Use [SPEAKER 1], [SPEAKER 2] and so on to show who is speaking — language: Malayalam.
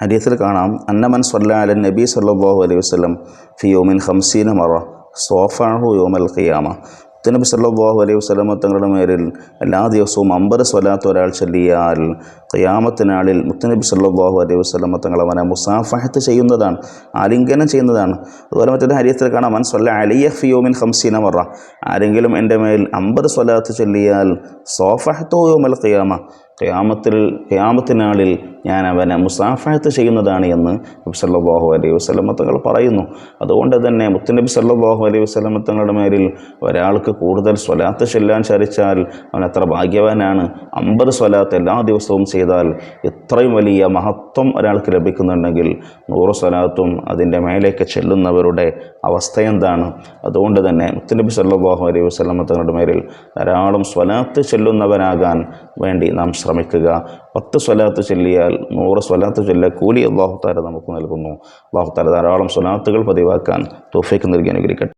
[SPEAKER 1] ഹദീസിൽ കാണാം അന്നമൻ സ്വല്ലാലൻ നബി സല്ലാഹു അലൈഹി വസ്ലം ഫി യോമിൻ ഖംസീന മറ സോഫാഹു യോമൽ ഖിയാമ. നബി സല്ലാഹു അലൈഹി വസല്ലമ തങ്ങളുടെ മേലിൽ എല്ലാ ദിവസവും അമ്പത് സ്വലാത്ത് ഒരാൾ ചൊല്ലിയാൽ ഖിയാമത്തിനാളിൽ മുത്തനബി സല്ലാഹു അലൈഹി വസ്ലമ തങ്ങൾ അവനെ മുസാഫഹത്ത് ചെയ്യുന്നതാണ് ആലിംഗനം ചെയ്യുന്നതാണ്. അതുപോലെ മറ്റൊരു ഹരിയത്തിൽ കാണാം മൻ അലിയ ഫി ഹംസീന മറ. ആരെങ്കിലും എന്റെ മേൽ അമ്പത് സ്വലാത്ത് ചൊല്ലിയാൽ സോഫഹത്തോ യോമൽ ഖിയാമ. ഖിയാമത്തിൽ ഖിയാമത്തിനാളിൽ ഞാൻ അവനെ മുസാഫഹത്ത് ചെയ്യുന്നതാണ് എന്ന് നബി സല്ലല്ലാഹു അലൈഹി വസല്ലമ തങ്ങൾ പറയുന്നു. അതുകൊണ്ട് തന്നെ മുത്തനബി സല്ലാഹു അലൈഹി വസല്ലമ തങ്ങളുടെ മേലിൽ ഒരാൾക്ക് കൂടുതൽ സ്വലാത്ത് ചെല്ലാൻ ചരിച്ചാൽ അവൻ എത്ര ഭാഗ്യവാനാണ്. അമ്പത് സ്വലാത്ത് എല്ലാ ദിവസവും ചെയ്താൽ ഇത്രയും വലിയ മഹത്വം ഒരാൾക്ക് ലഭിക്കുന്നുണ്ടെങ്കിൽ നൂറ് സ്വലാത്തും അതിന്റെ മേലേക്ക് ചെല്ലുന്നവരുടെ അവസ്ഥ എന്താണ്? അതുകൊണ്ട് തന്നെ മുത്തനബി സല്ലാഹു അലൈഹി വസല്ലമ തങ്ങളുടെ മേലിൽ ധാരാളം സ്വലാത്ത് ചെല്ലുന്നവനാകാൻ വേണ്ടി നാം ശ്രമിക്കുക. പത്ത് സ്വലാത്ത് ചൊല്ലിയാൽ നൂറ് സ്വലാത്ത് ചൊല്ലിയ കൂലി അള്ളാഹു താല നമുക്ക് നൽകുന്നു. അള്ളാഹു താല ധാരാളം സ്വലാത്തുകൾ പതിവാക്കാൻ തോഫയ്ക്ക് നൽകി അനുഗ്രഹിക്കട്ടെ.